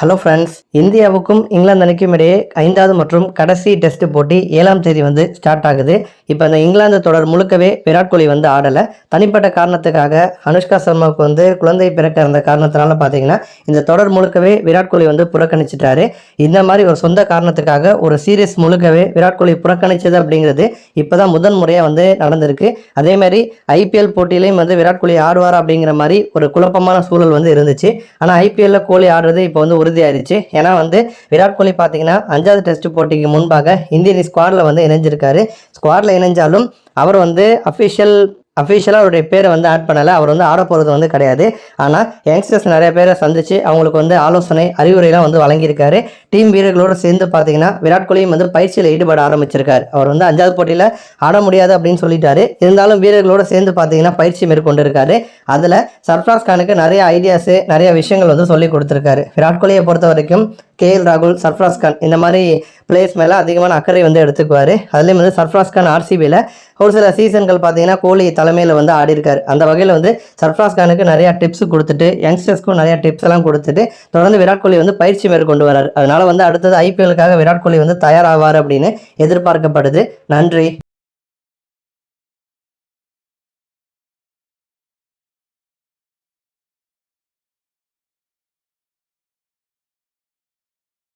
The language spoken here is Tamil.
ஹலோ ஃப்ரெண்ட்ஸ் இந்தியாவுக்கும் இங்கிலாந்து அணிக்கும் இடையே ஐந்தாவது மற்றும் கடைசி டெஸ்ட் போட்டி ஏழாம் தேதி வந்து ஸ்டார்ட் ஆகுது. இப்போ இந்த இங்கிலாந்து தொடர் முழுக்கவே விராட் கோலி வந்து ஆடலை. தனிப்பட்ட காரணத்துக்காக அனுஷ்கா சர்மாவுக்கு வந்து குழந்தை பிறக்க இருந்த காரணத்தினால பார்த்தீங்கன்னா இந்த தொடர் முழுக்கவே விராட் கோலி வந்து புறக்கணிச்சிட்டாரு. இந்த மாதிரி ஒரு சொந்த காரணத்துக்காக ஒரு சீரியஸ் முழுக்கவே விராட் கோலி புறக்கணிச்சது அப்படிங்கிறது இப்போ தான் முதன் முறையாக வந்து நடந்திருக்கு. அதே மாதிரி ஐபிஎல் போட்டியிலையும் வந்து விராட் கோலி ஆடுவார் அப்படிங்கிற மாதிரி ஒரு குழப்பமான சூழல் வந்து இருந்துச்சு. ஆனால் ஐபிஎல்ல கோலி ஆடுறது இப்போ வந்து உறுதியாயிருச்சு. ஏன்னா வந்து விராட் கோலி பார்த்தீங்கன்னா அஞ்சாவது டெஸ்ட் போட்டிக்கு முன்பாக இந்தியன் ஸ்குவாடில் வந்து இணைஞ்சிருக்காரு. ஸ்குவாடில் இணைஞ்சாலும் அவர் வந்து அஃபிஷியல் அஃபிஷியலாக அவருடைய பேரை வந்து ஆட் பண்ணலை. அவர் வந்து ஆட போகிறது வந்து கிடையாது. ஆனால் யங்ஸ்டர்ஸ் நிறைய பேரை சந்தித்து அவங்களுக்கு வந்து ஆலோசனை அறிவுரைலாம் வந்து வழங்கியிருக்காரு. டீம் வீரர்களோடு சேர்ந்து பார்த்தீங்கன்னா விராட் கோலியும் வந்து பயிற்சியில் ஈடுபட ஆரம்பிச்சிருக்காரு. அவர் வந்து அஞ்சாவது போட்டியில் ஆட முடியாது அப்படின்னு சொல்லிட்டாரு. இருந்தாலும் வீரர்களோடு சேர்ந்து பார்த்தீங்கன்னா பயிற்சி மேற்கொண்டு இருக்காரு அதில் சர்ஃப்ராஸ் கானுக்கு நிறைய ஐடியாஸு நிறைய விஷயங்கள் வந்து சொல்லி கொடுத்துருக்காரு. விராட் கோலியை பொறுத்த வரைக்கும் கேஎல் ராகுல் சர்ஃப்ராஸ் கான் இந்த மாதிரி பிளேயர்ஸ் மேலே அதிகமான அக்கறை வந்து எடுத்துக்குவார். அதுலேயும் வந்து சர்ஃப்ராஸ் கான் ஆர்சிபியில் ஒரு சில சீசன்கள் பார்த்தீங்கன்னா கோலி தலைமையில் வந்து ஆடி இருக்கார் அந்த வகையில் வந்து சர்ஃப்ராஸ் கானுக்கு நிறையா டிப்ஸ் கொடுத்துட்டு யங்ஸ்டர்ஸ்க்கும் நிறையா டிப்ஸ் எல்லாம் கொடுத்துட்டு தொடர்ந்து விராட் கோலி வந்து பயிற்சி மேற்கொண்டு வரார். அதனால் வந்து அடுத்தது ஐபிஎலுக்காக விராட் கோலி வந்து தயாராவார் அப்படின்னு எதிர்பார்க்கப்படுது. நன்றி.